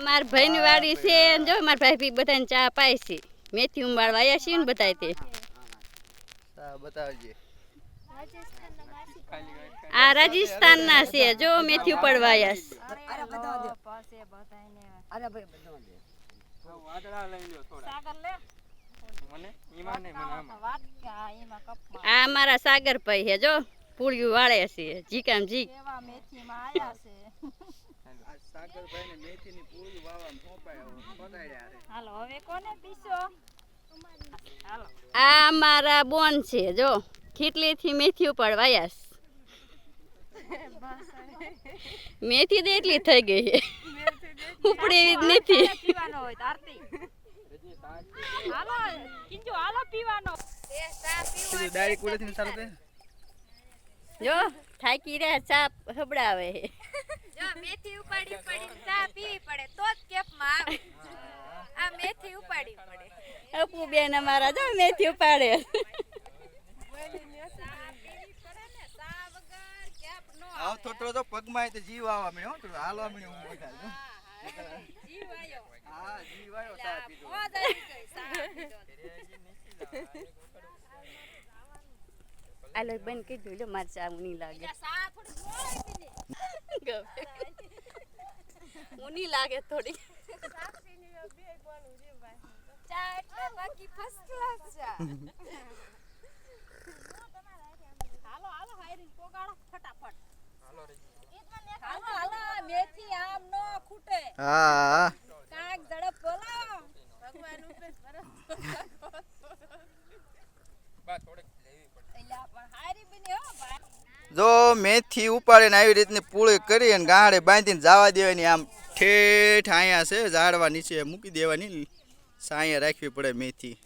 અમાર ભાઈની વાડી છે ને જો મારા ભાઈ ભી બધાને ચા પાય છે. મેથી ઉંબાળવા આવ્યા છીએ ને બધાય તે. બતાવજે. આ રાજસ્થાનના છે. જો મેથી ઉપાડવા આવ્યા અમારા સાગર ભાઈ છે દે સાગરભાઈ પૂળિયું વાળે છે જીકામ જી. આ સાગરભાઈને મેથીની પૂરી વાવવામાં સોંપાયા પધાર્યા રે આ મારા બોન છે જો. ખીટલીથી મેથી ઉપર આવ્યા મેથી તો એટલી થઈ ગઈ છે. ઉપડે એવી જ નથી. પીવાનો ડાયરેક્ટ જો થાકી રહ્યા ચા હબડાવે. જો મેથી ઉપાડી પડી ચા પીવી પડે તો જ કેપમાં આવે. આ મેથી ઉપાડી પડે. અપુ બેન અમારા જો મેથી ઉપાડે. ચા પીવી પડે ને ચા વગર કેપ નો આવ થોડો તો પગમાં તો જીવ આવા મે હો, થોડું હાલવા મે હું બોલા જીવ આયો હા જીવ આવ્યો ચા પીધો. આલો બેન કીધું જો મારે ચા નહીં લાગે. થોડી ઊની લાગે થોડી. ચા એટલે બાકી ફર્સ્ટ ક્લાસ ચા. હાલો હાલો હાયરી પોગાડો ફટાફટ. હાલો હાલો મેથી આમ નો ખૂટે. હા. કાંઈક ઝડપ બોલાવો. ભગવાન ઉપર બા થોડીક લેવી પડે એલા પણ હારી બની હો ભાઈ જો મેથી ઉપાડીને આવી રીતની પૂળી કરી અને ગાંડે બાંધીને જવા દેવાની, આમ ઠેઠ અહીંયા છે, ઝાડવા નીચે મૂકી દેવાની. સાંયા રાખવી પડે મેથી.